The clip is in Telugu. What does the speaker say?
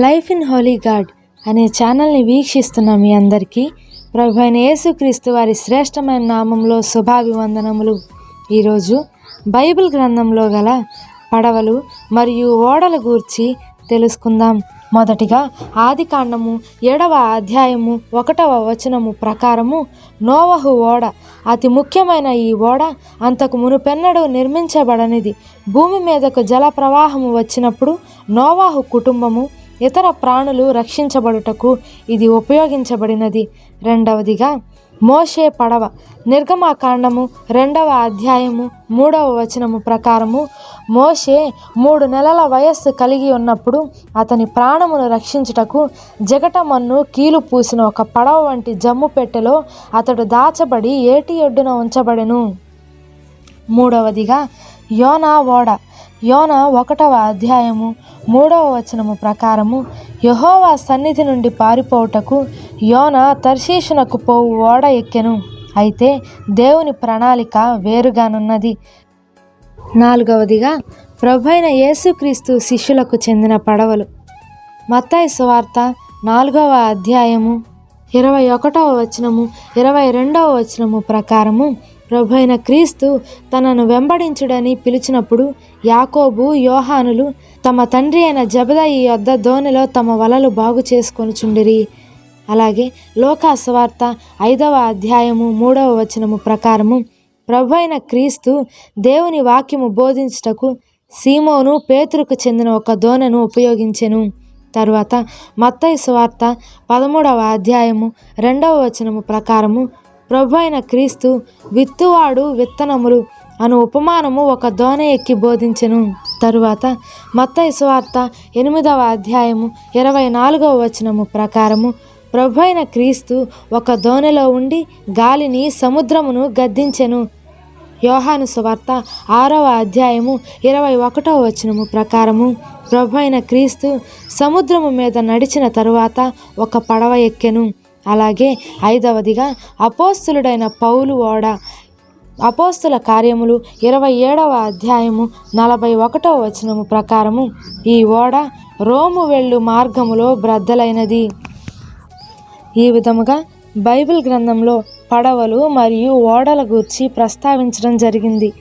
లైఫ్ ఇన్ హోలీ గాడ్ అనే ఛానల్ని వీక్షిస్తున్న మీ అందరికీ ప్రభు అయిన యేసుక్రీస్తు వారి శ్రేష్టమైన నామంలో శుభాభివందనములు. ఈరోజు బైబిల్ గ్రంథంలో గల పడవలు మరియు ఓడల గూర్చి తెలుసుకుందాం. మొదటిగా ఆది కాండము ఏడవ అధ్యాయము ఒకటవ వచనము ప్రకారము నోవహు ఓడ అతి ముఖ్యమైన ఈ ఓడ అంతకు మునుపెన్నడూ నిర్మించబడనిది. భూమి మీదకు జల ప్రవాహము వచ్చినప్పుడు నోవాహు కుటుంబము ఇతర ప్రాణులు రక్షించబడుటకు ఇది ఉపయోగించబడినది. రెండవదిగా మోషే పడవ నిర్గమాకాండము రెండవ అధ్యాయము మూడవ వచనము ప్రకారము మోషే మూడు నెలల వయస్సు కలిగి ఉన్నప్పుడు అతని ప్రాణమును రక్షించుటకు జగటమన్ను కీలు పూసిన ఒక పడవ వంటి జమ్ము పెట్టెలో అతడు దాచబడి ఏటి ఒడ్డున ఉంచబడెను. మూడవదిగా యోనా ఓడ యోన ఒకటవ అధ్యాయము మూడవ వచనము ప్రకారము యహోవా సన్నిధి నుండి పారిపోవుటకు యోన తర్శీషునకు పోవు ఓడ ఎక్కెను. అయితే దేవుని ప్రణాళిక వేరుగానున్నది. నాలుగవదిగా ప్రభైన యేసుక్రీస్తు శిష్యులకు చెందిన పడవలు. మత్తాయి సువార్త నాలుగవ అధ్యాయము ఇరవై ఒకటవ వచనము ఇరవై రెండవ వచనము ప్రకారము ప్రభు అయిన క్రీస్తు తనను వెంబడించుడని పిలిచినప్పుడు యాకోబు యోహానులు తమ తండ్రి అయిన జబదయి యొద్ద ధోనిలో తమ వలలు బాగు చేసుకొనుచుండిరి. అలాగే లోకాసువార్త ఐదవ అధ్యాయము మూడవ వచనము ప్రకారము ప్రభు అయిన క్రీస్తు దేవుని వాక్యము బోధించుటకు సీమోను పేతురుకు చెందిన ఒక దోనెను ఉపయోగించెను. తరువాత మత్తయి సువార్త పదమూడవ అధ్యాయము రెండవ వచనము ప్రకారము ప్రభు అయిన క్రీస్తు విత్తువాడు విత్తనములు అను ఉపమానము ఒక దోన ఎక్కి బోధించెను. తరువాత మత్తయి సువార్త ఎనిమిదవ అధ్యాయము ఇరవై నాలుగవ వచనము ప్రకారము ప్రభు అయిన క్రీస్తు ఒక దోనెలో ఉండి గాలిని సముద్రమును గద్దించెను. యోహాను సువార్త ఆరవ అధ్యాయము ఇరవై ఒకటవ వచనము ప్రకారము ప్రభు అయిన క్రీస్తు సముద్రము మీద నడిచిన తరువాత ఒక పడవ ఎక్కెను. అలాగే ఐదవదిగా అపోస్తులుడైన పౌలు ఓడ అపోస్తుల కార్యములు ఇరవై ఏడవ అధ్యాయము నలభై ఒకటవ వచనము ప్రకారము ఈ ఓడ రోము వెళ్ళు మార్గములో బ్రద్దలైనది. ఈ విధముగా బైబిల్ గ్రంథంలో పడవలు మరియు ఓడల గూర్చి ప్రస్తావించడం జరిగింది.